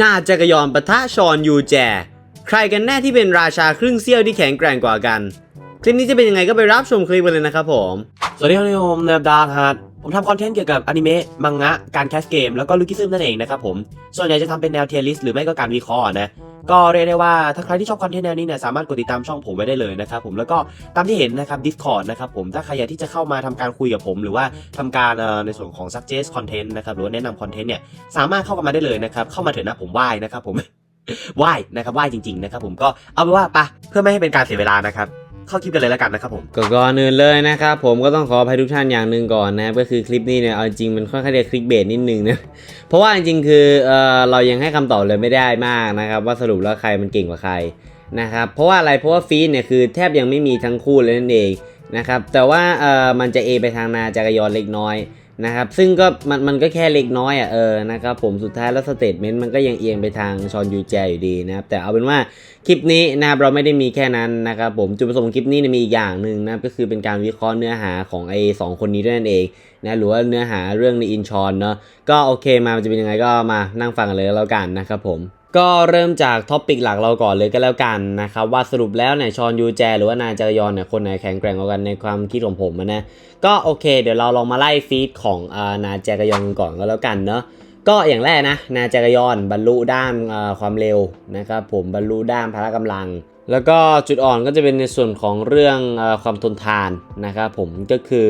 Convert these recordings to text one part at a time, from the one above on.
นาจักรยอนปะทะชอนยูแจ ใครกันแน่ที่เป็นราชาครึ่งเซี่ยวที่แข็งแกร่งกว่ากัน คลิปนี้จะเป็นยังไงก็ไปรับชมคลิปกันเลยนะครับผม สวัสดีครับผมเนบดาครับ ผมทำคอนเทนต์เกี่ยวกับอนิเมะ มังงะ การแคสเกม แล้วก็ลูกิซึมนั่นเองนะครับผม ส่วนใหญ่จะทำเป็นแนวเทียริสหรือไม่ก็การวิเคราะห์นะ ก็เรียกได้ว่าถ้าใครที่ชอบคอนเทนต์แนวนี้เนี่ยสามารถกดติดตามช่องผมไว้ได้เลยนะครับผม แล้วก็ตามที่เห็นนะครับ Discord นะครับผม ถ้าใครอยากที่จะเข้ามาทำการคุยกับผมหรือว่าทำการในส่วนของ suggest content นะครับหรือว่าแนะนำคอนเทนต์เนี่ยสามารถเข้ามาได้เลยนะครับ เข้ามาเถอะนะผมไหว้นะครับผมไหว้นะครับไหว้จริงๆนะครับผมก็เอาเป็นว่าปะเพื่อไม่ให้เป็นการเสียเวลานะครับ เข้าคลิปกันเลยแล้วกันนะครับผมก็ก่อนอื่นเลยนะครับผมก็ต้องขออภัยทุกท่านอย่างหนึ่งก่อนนะก็คือคลิปนี้เนี่ยเอาจริงมันค่อนข้างจะคลิกเบสนิดนึงนะเพราะว่าจริงๆคือเออเรายังให้คำตอบเลยไม่ได้มากนะครับว่าสรุปแล้วใครมันเก่งกว่าใครนะครับเพราะว่าอะไรเพราะว่าฟีดเนี่ยคือแทบยังไม่มีทั้งคู่เลยนั่นเองนะครับแต่ว่าเออมันจะเอไปทางนาจักรยานเล็กน้อย นะครับซึ่งก็มันมันก็แค่เล็กน้อยอะเออนะครับผมสุดท้ายแล้วสเตทเมนต์มันก็ยังเอียงไปทางชอนยูแจอยู่ดีนะครับแต่เอาเป็นว่าคลิปนี้นะครับเราไม่ได้มีแค่นั้นนะครับผมจุดประสงค์คลิปนี้มีอีกอย่างหนึ่งนะก็คือเป็นการวิเคราะห์เนื้อหาของไอ้สองคนนี้ด้วยนั่นเองนะหรือว่าเนื้อหาเรื่องในอินชอนเนาะก็โอเคมามันจะเป็นยังไงก็มานั่งฟังกันเลยแล้วกันนะครับผม ก็เริ่มจากท็อปิกหลักเราก่อนเลยก็แล้วกันนะครับว่าสรุปแล้วเนี่ยชอนยูแจ หรือว่านายจักรยอนเนี่ยคนไหนแข็งแกร่งกว่ากันในความคิดของผมนะก็โอเค เดี๋ยวเราลองมาไล่ฟีดของนายจักรยอนก่อนก็แล้วกันเนาะก็อย่างแรกนะนาจักรยอนบรรลุด้านความเร็วนะครับผมบรรลุด้านพละกำลัง แล้วก็จุดอ่อนก็จะเป็นในส่วนของเรื่องอความทนทานนะครับผมก็คือ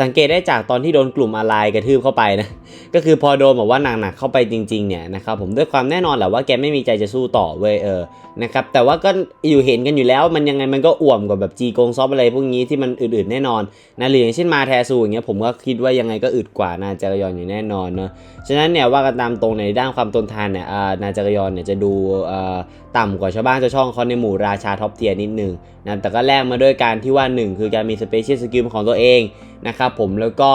สังเกตได้จากตอนที่โดนกลุ่มอะไรกระทืบเข้าไปนะก็คือพอโดนแบบว่าหนักๆเข้าไปจริงๆเนี่ยนะครับผมด้วยความแน่นอนแหละว่าแกไม่มีใจจะสู้ต่อเว้ยเออนะครับแต่ว่าก็อยู่เห็นกันอยู่แล้วมันยังไงมันก็อ่วมกว่าแบบจีโกงซอฟอะไรพวกนี้ที่มันอื่นๆแน่นอนนะหรืออย่างเช่นมาแทซูอย่างเงี้ยผมก็คิดว่ายังไงก็อึดกว่านาจักรยานอยู่แน่นอนเนาะฉะนั้นเนี่ยว่ากันตามตรงในด้านความทนทานเนี่ยอานาจักรยานเนี่ยจะดู ต่ำกว่าชาวบ้านชาวช่องเขาในหมู่ราชาท็อปเทียนิดนึงนะแต่ก็แลกมาด้วยการที่ว่า 1 คือการมีสเปเชียลสกิลของตัวเองนะครับผมแล้วก็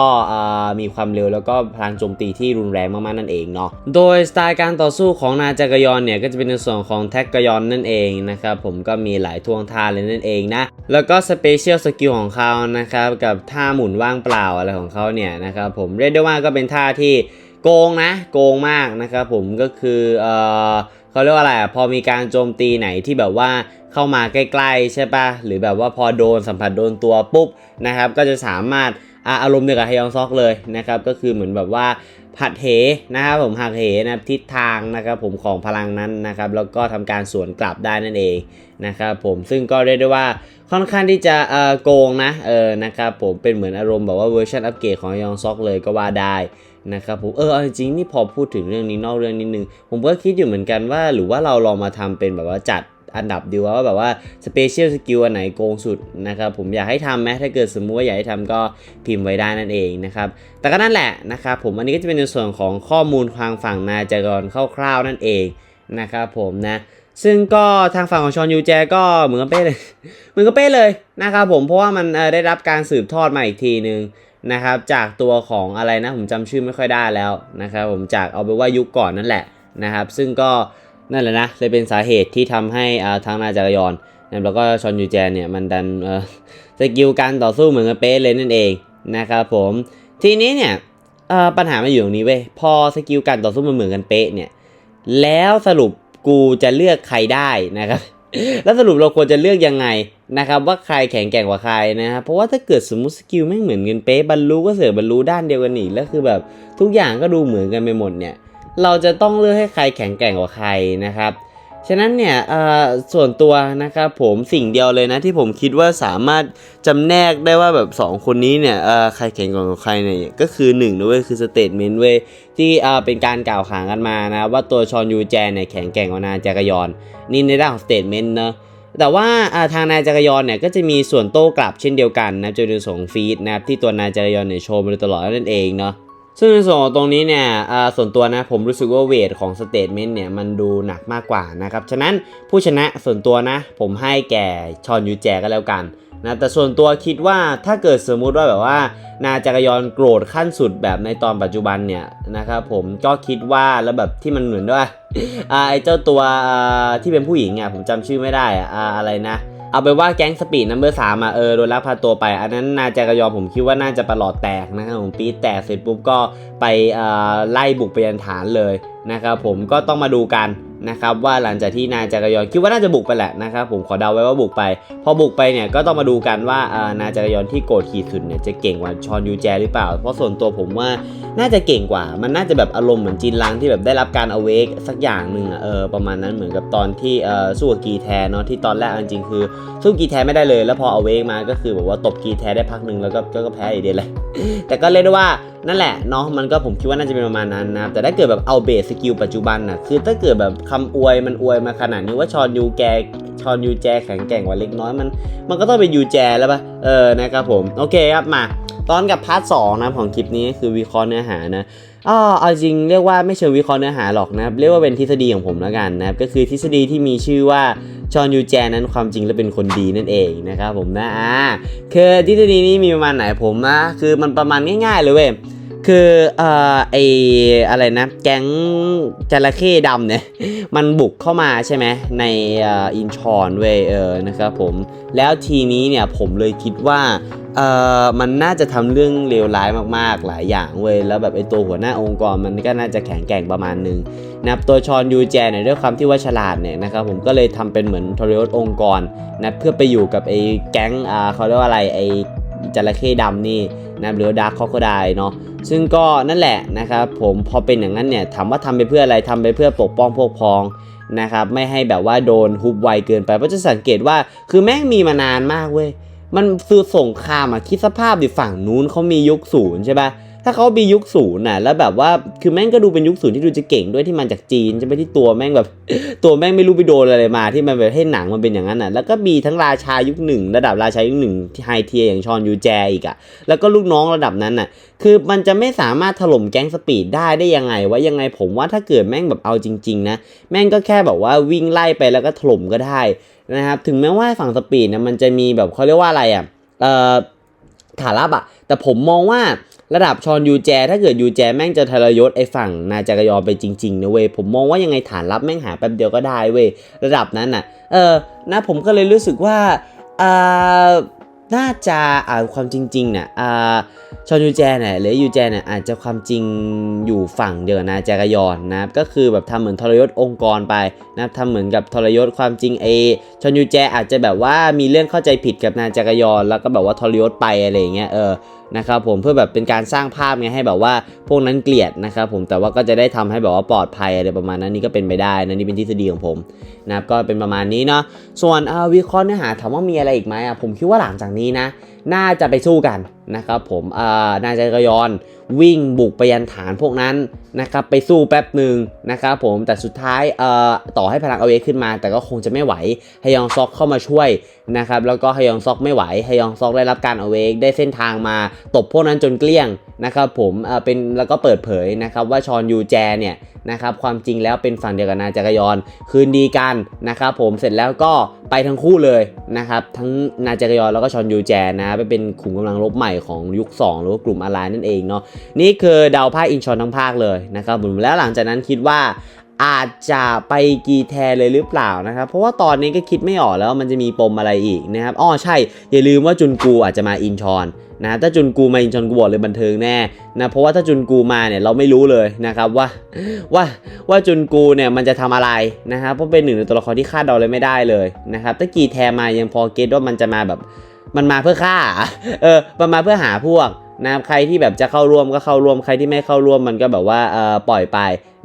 มีความเร็วแล้วก็พลังโจมตีที่รุนแรงมากๆนั่นเองเนาะโดยสไตล์การต่อสู้ของนาจักรยานเนี่ยก็จะเป็นในส่วนของแท็กกยอนนั่นเองนะครับผมก็มีหลายท่วงท่าเลยนั่นเองนะแล้วก็สเปเชียลสกิลของเขานะครับกับท่าหมุนว่างเปล่าอะไรของเขาเนี่ยนะครับผมเรียกได้ว่าก็เป็นท่าที่โกงนะโกงมากนะครับผมก็คือ เขาเรียกว่าอะไรอะพอมีการโจมตีไหนที่แบบว่าเข้ามาใกล้ๆใช่ปะหรือแบบว่าพอโดนสัมผัสโดนตัวปุ๊บนะครับ ก็จะสามารถอะอารมณ์เดียวกับฮยองซอกเลยนะครับ ก็คือเหมือนแบบว่าผัดเหนะครับผมหักเหนะครับทิศทางนะครับผมของพลังนั้นนะครับ แล้วก็ทำการสวนกลับได้นั่นเองนะครับผมซึ่งก็เรียกได้ว่าค่อนข้างที่จะเออโกงนะเออนะครับผมเป็นเหมือนอารมณ์แบบว่าเวอร์ชันอัปเกรดของยองซอกเลยก็ว่าได้ นะครับผมเออจริงนี่พอพูดถึงเรื่องนี้นอกเรื่องนิดนึง ผมก็คิดอยู่เหมือนกันว่า หรือว่าเราลองมาทำเป็นแบบว่าจัดอันดับดีว่าแบบว่าสเปเชียลสกิลอันไหนโกงสุดนะครับผมอยากให้ทำไหมถ้าเกิดสมมุติว่าอยากให้ทำก็พิมพ์ไว้ได้นั่นเองนะครับแต่ก็นั่นแหละนะครับผมอันนี้ก็จะเป็นในส่วนของข้อมูลทางฝั่งนาจากรคร่าวๆนั่นเองนะครับผมนะซึ่งก็ทางฝั่งของชอนยูแจก็เหมือนกับเป้เลยเหมือนกับเป้เลยนะครับผมเพราะว่ามันได้รับการสืบทอดมาอีกทีนึง นะครับจากตัวของอะไรนะผมจำชื่อไม่ค่อยได้แล้วนะครับผมจากเอาไปว่ายุคก่อนนั่นแหละนะครับซึ่งก็นั่นแหละนะเลยเป็นสาเหตุที่ทำให้อ่าทางนาจักรยานแล้วก็ชอนยูแจนเนี่ยมันดันเอ่อสกิลการต่อสู้เหมือนกับเป๊ะเลยนั่นเองนะครับผมทีนี้เนี่ยเอ่อปัญหามาอยู่ตรงนี้เว้ยพอสกิลการต่อสู้มันเหมือนกันเป๊ะเนี่ยแล้วสรุปกูจะเลือกใครได้นะครับ แล้วสรุปเราควรจะเลือกยังไงนะครับว่าใครแข็งแกร่งกว่าใครนะครับเพราะว่าถ้าเกิดสมมติสกิลไม่เหมือนกันเป๊ะบรรลุก็เสือบรรลุด้านเดียวกันอีกแล้วคือแบบทุกอย่างก็ดูเหมือนกันไปหมดเนี่ยเราจะต้องเลือกให้ใครแข็งแกร่งกว่าใครนะครับ ฉะนั้นเนี่ยส่วนตัวนะครับผมสิ่งเดียวเลยนะที่ผมคิดว่าสามารถจำแนกได้ว่าแบบสองคนนี้เนี่ยใครแข็งกว่าใครเนี่ยก็คือหนึ่งนะเว้ยคือสเตทเมนต์เว้ยที่เป็นการกล่าวขานกันมานะว่าตัวชอนยูแจนเนี่ยแข็งแกร่งกว่านาจักรยานนี่ในด้านของสเตทเมนต์เนอะแต่ว่าทางนายจักรยานเนี่ยก็จะมีส่วนโต้กลับเช่นเดียวกันนะจนในส่งฟีดนะครับที่ตัวนายจักรยานเนี่ยโชว์มาโดยตลอดนั่นเองเนาะ ซึ่งในส่วนของตรงนี้เนี่ยส่วนตัวนะผมรู้สึกว่าเวทของสเตทเมนต์เนี่ยมันดูหนักมากกว่านะครับ ฉะนั้นผู้ชนะส่วนตัวนะ ผมให้แก่ชอนยูแจก็แล้วกันนะแต่ส่วนตัวคิดว่าถ้าเกิดสมมุติว่าแบบว่า นาจักรยานโกรธขั้นสุดแบบในตอนปัจจุบันเนี่ยนะครับผมก็คิดว่าแล้วแบบที่มันเหมือนด้วยอ่าไอ้เจ้าตัวที่เป็นผู้หญิงอะผมจำชื่อไม่ได้อะอะไรนะ เอาไปนว่าแก๊งสปีดนัมเบอร์สามอะเออโดนลักพาตัวไป อันนั้นนาจากยอมผมคิดว่าน่าจะประหลอดแตกนะครับผมปีแตกเสร็จปุ๊บก็ไปไล่บุกไปยันฐานเลยนะครับผมก็ต้องมาดูกัน นะครับว่าหลังจากที่นายจักรยอนคิดว่าน่าจะบุกไปแหละนะครับผมขอเดาไว้ว่าบุกไป พอบุกไปเนี่ยก็ต้องมาดูกันว่าเออนายจักรยอนที่โกรธขีดสุดเนี่ยจะเก่งกว่าชอนยูแจหรือเปล่า เพราะส่วนตัวผมว่าน่าจะเก่งกว่า มันน่าจะแบบอารมณ์เหมือนจินลังที่แบบได้รับการเอเวกสักอย่างหนึ่งเออประมาณนั้นเหมือนกับตอนที่เออสู้กับกีแทนเนาะที่ตอนแรกจริงๆคือสู้กีแทนไม่ได้เลย แล้วพอเอเวกมาก็คือแบบว่าตบกีแทนได้พักหนึ่งแล้วก็ก็แพ้อีเดียเลยแต่ก็เรียกได้ว่า นั่นแหละเนาะมันก็ผมคิดว่าน่าจะเป็นประมาณนั้นนะครับแต่ถ้าเกิดแบบเอาเบสสกิลปัจจุบันน่ะคือถ้าเกิดแบบคำอวยมันอวยมาขนาดนี้ว่าชอนยูแกชอนยูแจแข็งแกร่งกว่าเล็กน้อยมัน มันก็ต้องเป็นยูแจแล้วปะเออนะครับผมโอเคครับมาตอนกับพาร์ทสองนะของคลิปนี้คือวิเคราะห์เนื้อหานะอ๋อเอาจริงเรียกว่าไม่เชิงวิเคราะห์เนื้อหาหรอกนะครับเรียกว่าเป็นทฤษฎีของผมแล้วกันนะครับก็คือทฤษฎีที่มีชื่อว่าชอนยูแจนั้นความจริงแล้วเป็นคนดีนั่นเองนะครับผมนะอ่าคือทฤษฎีนี้มีประมาณไหนผมนะคือมันประมาณง่ายๆเลยเว้ย คือเอ่อไออะไรนะ แก๊งจระเข้ดำเนี่ย มันบุกเข้ามาใช่ไหมในอ่ออินชอนเวยเออนะครับผมแล้วทีนี้เนี่ยผมเลยคิดว่าเอ่อมันน่าจะทำเรื่องเลวร้ายมากๆ หลายอย่างเว้ยแล้วแบบไอตัวหัวหน้าองค์กรมันก็น่าจะแข็งแกร่งประมาณนึงนะตัวชอนยูแจเนี่ยด้วยความที่ว่าฉลาดเนี่ยนะครับผมก็เลยทำเป็นเหมือนทรยศองค์กรนะเพื่อไปอยู่กับไอแก๊งอ่าเขาเรียกว่าอะไรไอจระเข้ดำนี่นะหรือดาร์คคอ o ไดเนาะ ซึ่งก็นั่นแหละนะครับผมพอเป็นอย่างนั้นเนี่ยถามว่าทำไปเพื่ออะไรทำไปเพื่อปกป้องพวกพ้องนะครับไม่ให้แบบว่าโดนฮุบไวเกินไปเพราะจะสังเกตว่าคือแม่งมีมานานมากเว้ยมันคือสงครามอะคิดสภาพดิฝั่งนู้นเขามียุคศูนย์ใช่ปะ ถ้าเขามียุคศูนย์น่ะแล้วแบบว่าคือแม่งก็ดูเป็นยุคศูนย์ที่ดูจะเก่งด้วยที่มันจากจีนใช่ไหมที่ตัวแม่งแบบ ตัวแม่งไม่รู้ไปโดนอะไรมาที่มันแบบให้หนังมันเป็นอย่างนั้นน่ะแล้วก็มีทั้งราชายุคหนึ่งระดับราชายุคหนึ่งที่ไฮเทียอย่างชอนยูแจอีกอะแล้วก็ลูกน้องระดับนั้นน่ะคือมันจะไม่สามารถถล่มแก๊งสปีดได้ได้ยังไงวะยังไงผมว่าถ้าเกิดแม่งแบบเอาจริง ๆ นะ แม่งก็แค่แบบว่าวิ่งไล่ไปแล้วก็ถล่มก็ได้นะครับถึงแม้ว่าฝั่งสปีดนะมันจะมีแบบเขาเรียกว่าอะไรอะเอ่อฐานลับอะแต่ผมมองว่า ระดับชอนยูแจ ถ้าเกิดยูแจแม่งจะทรยศไอ้ฝั่งนาจากยอไปจริงๆนะเว้ยผมมองว่ายังไงฐานลับแม่งหาแป๊บเดียวก็ได้เว้ยระดับนั้นน่ะเออนะผมก็เลยรู้สึกว่าอ่าน่าจะอ่าความจริงๆเนี่ยอ่าชอนยูแจเนี่ยหรือยูแจเนี่ยอาจจะความจริงอยู่ฝั่งเดียวนาจากยอนนะก็คือแบบทำเหมือนทรยศองค์กรไปนะทำเหมือนกับทรยศความจริงเอชอนยูแจอาจจะแบบว่ามีเรื่องเข้าใจผิดกับนาจากยอนแล้วก็แบบว่าทรยศไปอะไรอย่างเงี้ยเออนะครับผมเพื่อแบบเป็นการสร้างภาพไงให้แบบว่าพวกนั้นเกลียดนะครับผมแต่ว่าก็จะได้ทำให้แบบว่าปลอดภัยอะไรประมาณนั้นนี่ก็เป็นไปได้นะนี่เป็นทฤษฎีของผมนะครับก็เป็นประมาณนี้เนาะส่วนวิเคราะห์เนื้อหาถามว่ามีอะไรอีกไหมอะผมคิดว่าหลังจากนี้นะ น่าจะไปสู้กัน นะครับผมนายจักรยอนวิ่งบุกไปยันฐานพวกนั้นนะครับไปสู้แป๊บหนึ่งนะครับผมแต่สุดท้ายต่อให้พลังเอาเวขึ้นมา แต่ก็คงจะไม่ไหวฮยองซอกเข้ามาช่วยนะครับแล้วก็ฮยองซอกไม่ไหวฮยองซอกได้รับการเอาเวกได้เส้นทางมาตบพวกนั้นจนเกลี้ยงนะครับผมเอ่อเป็นแล้วก็เปิดเผยนะครับว่าชอนยูแจเนี่ยนะครับความจริงแล้วเป็นฝั่งเดียวกับนายจักรยอนคืนดีกันนะครับผมเสร็จแล้วก็ ไปทั้งคู่เลยนะครับ ทั้งนาจักรยอนแล้วก็ชอนยูแจนะไปเป็นขุมกำลังรบใหม่ของยุค 2 หรือว่ากลุ่มอลานนั่นเองเนาะนี่คือดาวภาคอินชอนทั้งภาคเลยนะครับผมแล้วหลังจากนั้นคิดว่า อาจจะไปกีแทนเลยหรือเปล่านะครับ เพราะว่าตอนนี้ก็คิดไม่ออกแล้วมันจะมีปมอะไรอีกนะครับอ้อใช่ อย่าลืมว่าจุนกูอาจจะมาอินชอนนะถ้าจุนกูมาอินชอนกูบอกเลยบันเทิงแน่นะเพราะว่าถ้าจุนกูมาเนี่ยเราไม่รู้เลยนะครับว่าว่าว่าจุนกูเนี่ยมันจะทำอะไรนะครับเพราะเป็นหนึ่งในตัวละครที่คาดเดาเลยไม่ได้เลยนะครับถ้ากีแทนมายังพอเก็ตว่ามันจะมาแบบมันมาเพื่อฆ่าเออมันมาเพื่อหาพวกนะใครที่แบบจะเข้าร่วมก็เข้าร่วมใครที่ไม่เข้าร่วมมันก็แบบว่าเออปล่อยไป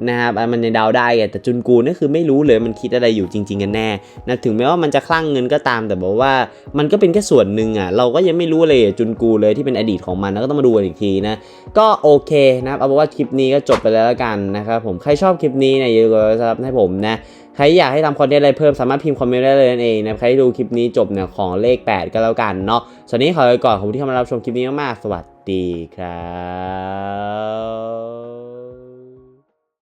นะครับมันยังเดาได้ไงแต่จุนกูนี่คือไม่รู้เลยมันคิดอะไรอยู่จริง ๆ กันแน่นะถึงแม้ว่ามันจะคลั่งเงินก็ตามแต่บอกว่ามันก็เป็นแค่ส่วนหนึ่งอะเราก็ยังไม่รู้เลยจุนกูเลยที่เป็นอดีตของมันแล้วก็ต้องมาดูกันอีกทีนะก็โอเคนะครับเอาเป็นว่าคลิปนี้ก็จบไปแล้วล้วกันนะครับผมใครชอบคลิปนี้เนี่ยอย่าลืมกดซับให้ผมนะใครอยากให้ทำคอนเทนต์อะไรเพิ่มสามารถพิมพ์คอมเมนต์ได้เลยนั่นเองนะใครที่ดูคลิปนี้จบเนี่ยของเลข 8 ก็แล้วกันเนาะส่วนนี้ขอไปก่อนขอบคุณที่เข้ามารับชมคลิปนี้มากๆสวัสดีครับ